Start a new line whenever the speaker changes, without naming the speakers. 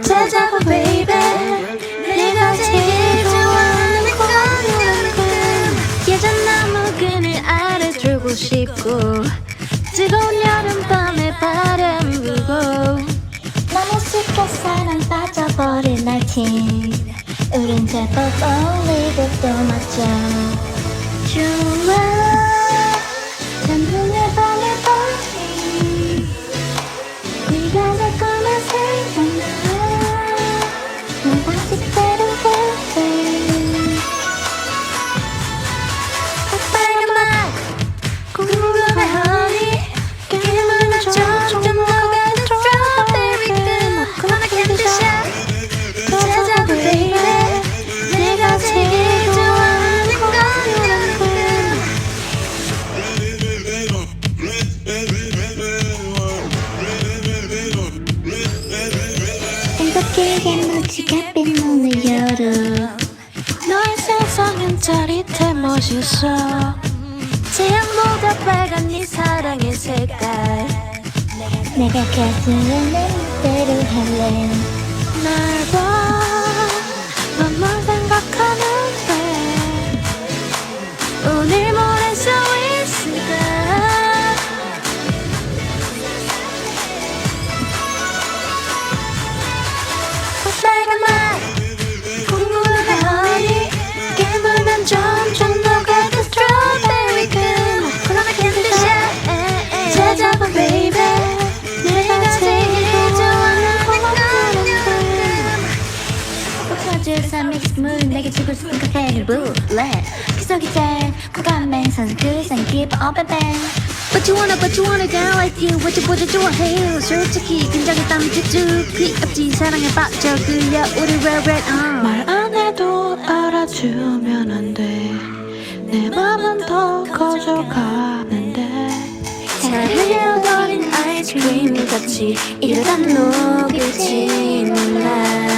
찾아봐 baby 내가 제일 좋아하는 콜라는 예전 나무 그늘 아래 들고 싶고 뜨거운 여름밤에 바람 불고 너무 쉽게 사랑 빠져버린 날팀 우린 제법 어울리고 또 맞죠 좋아. 전부의 묻지가 빈 오늘 여름 너의 세상은 짜릿해 멋있어. 태양보다 빨간 네 사랑의 색깔. 내가 가슴에 내 대로 할래. 날 봐 baby. 내가 제일 좋아하는 거는 찾을사 믹스 물 내게 주고 싶은 카페를 불래 기석이 제일 공감해 선그 상이 깊어 up and bang. But you wanna but you wanna down like you. What you what you 좋아해요? 솔직히 긴장했다면 쭉쭉 귀엽지. 사랑에 빠져 끌려. 우리 red red uh.
말안 해도 알아주면 안 돼. 내 맘은 더 커져가는데.
잘 흘려버린 아이스크림 같이 이러다 녹일지 몰라